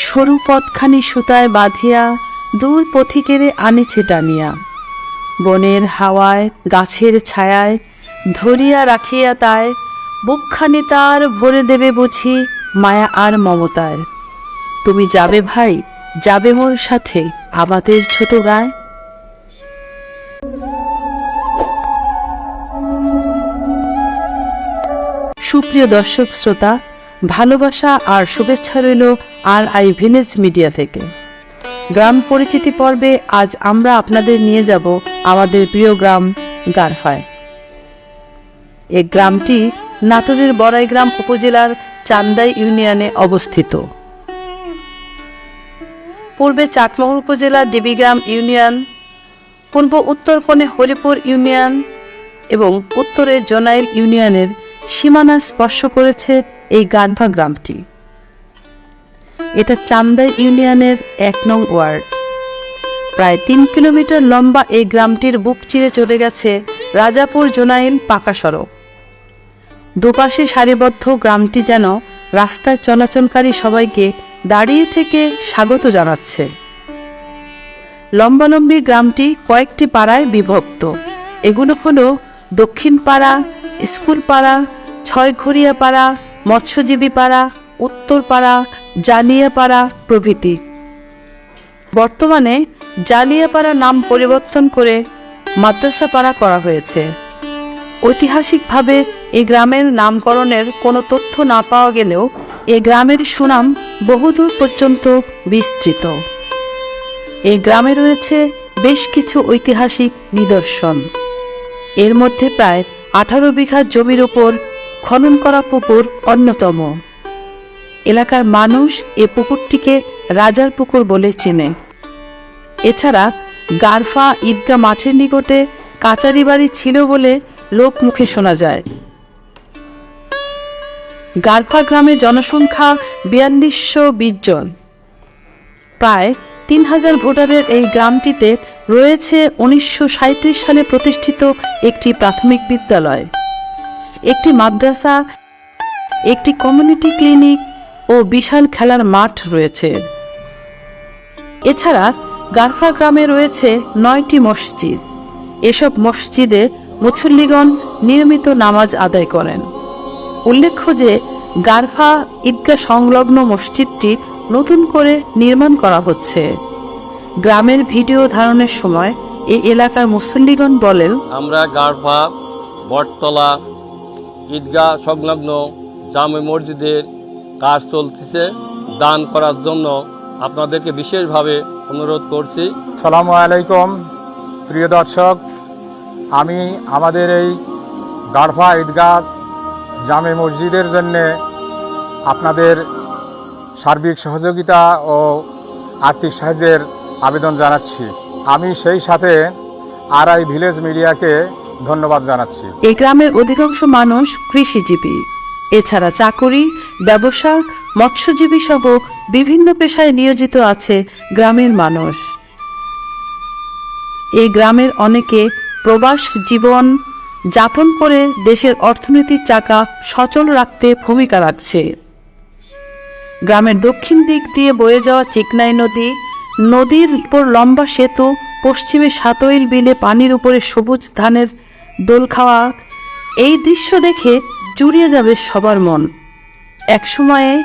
সরু পথখানি সুতায় বাঁধিয়া দূর পথিকেরে আনেছে টানিয়া। বনের হাওয়ায়, গাছের ছায়ায় ধরিয়া রাখিয়া তায় বুকখানি তার ভরে দেবে বুঝি মায়া আর মমতার। তুমি যাবে ভাই, যাবে মোর সাথে আমাদের ছোট গায়। সুপ্রিয় দর্শক, শ্রোতা ভালোবাসা আর শুভেচ্ছা রইল আর আই ভিলেজ মিডিয়া থেকে। গ্রাম পরিচিতি পর্বে আজ আমরা আপনাদের নিয়ে যাব আমাদের প্রিয় গ্রাম, গারফায়। এই গ্রামটি নাটোরের বড়াইগ্রাম উপজেলার চান্দাই ইউনিয়নে অবস্থিত। পূর্বে চাটমোহর উপজেলার দেবীগ্রাম ইউনিয়ন, পূর্ব উত্তর কোণে হরিপুর ইউনিয়ন এবং উত্তরে জোনাইল ইউনিয়নের সীমানা স্পর্শ করেছে এই গানভা গ্রামটি। এটা চান্দাই ইউনিয়নের এক নং ওয়ার্ড। প্রায় তিন কিলোমিটার লম্বা এই গ্রামটির বুক চিরে চলে গেছে রাজাপুর জোনাইল পাকা সড়ক। দুপাশে সারিবদ্ধ গ্রামটি যেন রাস্তায় চলাচলকারী সবাইকে দাঁড়িয়ে থেকে স্বাগত জানাচ্ছে। লম্বালম্বী গ্রামটি কয়েকটি পাড়ায় বিভক্ত। এগুলো হলো দক্ষিণ পাড়া স্কুল পাড়া ছয়ঘরিয়া পাড়া মৎস্যজীবী পাড়া, উত্তর পাড়া জালিয়াপাড়া প্রভৃতি। বর্তমানে জালিয়াপাড়া নাম পরিবর্তন করে মাদ্রাসা পাড়া করা হয়েছে। ঐতিহাসিকভাবে এই গ্রামের নামকরণের কোনো তথ্য না পাওয়া গেলেও এ গ্রামের সুনাম বহুদূর পর্যন্ত বিস্তৃত। এই গ্রামে রয়েছে বেশ কিছু ঐতিহাসিক নিদর্শন। এর মধ্যে প্রায় আঠারো বিঘা জমির ওপর খনন করা পুকুর অন্যতম। এলাকার মানুষ এ পুকুরটিকে রাজার পুকুর বলে চেনে। এছাড়া গারফা ঈদগা মাঠের নিকটে কাচারি বাড়ি ছিল বলে লোক মুখে শোনা যায়। গারফা গ্রামের জনসংখ্যা বিয়াল্লিশশো বিশ জন। প্রায় তিন হাজার ভোটারের এই গ্রামটিতে রয়েছে উনিশশো সাঁইত্রিশ সালে প্রতিষ্ঠিত একটি প্রাথমিক বিদ্যালয়। একটি মাদ্রাসা, একটি কমিউনিটি ক্লিনিক ও বিশাল খেলার মাঠ রয়েছে। এছাড়া গারফা গ্রামে রয়েছে নয়টি মসজিদ। এসব মসজিদে মুসল্লিগণ নিয়মিত নামাজ আদায় করেন। উল্লেখ্য যে গারফা ঈদগাহ সংলগ্ন মসজিদটি নতুন করে নির্মাণ করা হচ্ছে। গ্রামের ভিডিও ধারণের সময় এই এলাকার মুসল্লিগণ বলেন, আমরা গারফা, বটতলা ঈদগাহ সংলগ্ন জামে মসজিদের কাজ চলতেছে। দান করার জন্য আপনাদেরকে বিশেষভাবে অনুরোধ করছি। সালাম আলাইকুম, প্রিয় দর্শক। আমি আমাদের এই গাড়ফা ঈদগাহ জামে মসজিদের জন্য আপনাদের সার্বিক সহযোগিতা ও আর্থিক সাহায্যের আবেদন জানাচ্ছি। আমি সেই সাথে আর আই ভিলেজ মিডিয়াকে ধন্যবাদ জানাচ্ছি। এই গ্রামের অধিকাংশ মানুষ কৃষিজীবী। এছাড়া চাকুরি, ব্যবসা, মৎস্যজীবী সহ বিভিন্ন পেশায় নিয়োজিত আছে গ্রামের মানুষ। এই গ্রামের অনেকে প্রবাস জীবন যাপন করে দেশের অর্থনীতির চাকা সচল রাখতে ভূমিকা রাখছে। গ্রামের দক্ষিণ দিক দিয়ে বয়ে যাওয়া চিকনাই নদী, নদীর উপর লম্বা সেতু, পশ্চিমে সাতইল বিলে পানির উপরে সবুজ ধানের দোল খাওয়া, এই দৃশ্য দেখে জুড়িয়ে যাবে সবার মন। একসময়ে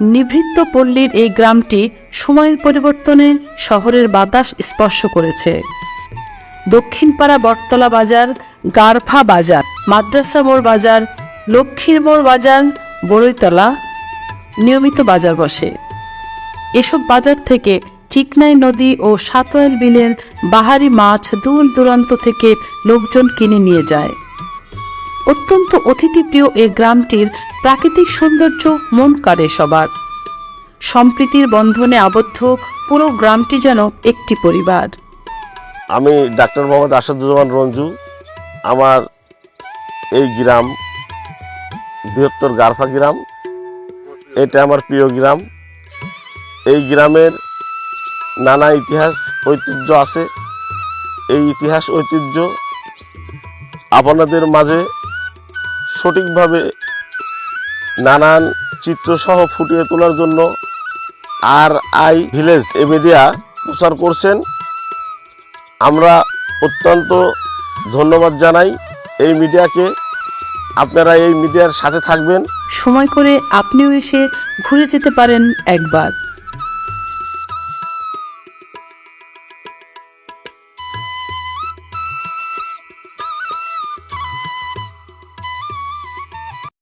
নিভৃত্ত পল্লীর এই গ্রামটি সময়ের পরিবর্তনে শহরের বাতাস স্পর্শ করেছে। দক্ষিণপাড়া বটতলা বাজার, গারফা বাজার, মাদ্রাসা মোড় বাজার, লক্ষ্মীর মোড় বাজার, বড়ইতলা নিয়মিত বাজার বসে। এসব বাজার থেকে চিকনাই নদী ও সাতোয়াল বিলের বাহারি মাছ দূর দূরান্ত থেকে লোকজন কিনে নিয়ে যায়। অত্যন্ত অতিথিপ্রিয় এই গ্রামটির প্রাকৃতিক সৌন্দর্য মন কাড়ে সবার। সম্প্রীতির বন্ধনে আবদ্ধ পুরো গ্রামটি যেন একটি পরিবার। আমি ডাক্তার মোহাম্মদ আসাদুজ্জামান রঞ্জু। আমার এই গ্রাম বৃহত্তর গারফা গ্রাম। এটা আমার প্রিয় গ্রাম। এই গ্রামের নানা ইতিহাস ঐতিহ্য আছে। এই ইতিহাস ঐতিহ্য আপনাদের মাঝে সঠিকভাবে নানান চিত্রসহ ফুটিয়ে তোলার জন্য আর আই ভিলেজ এ মিডিয়া প্রচার করছেন। আমরা অত্যন্ত ধন্যবাদ জানাই এই মিডিয়াকে। আপনারা এই মিডিয়ার সাথে থাকবেন। সময় করে আপনিও এসে ঘুরে যেতে পারেন একবার।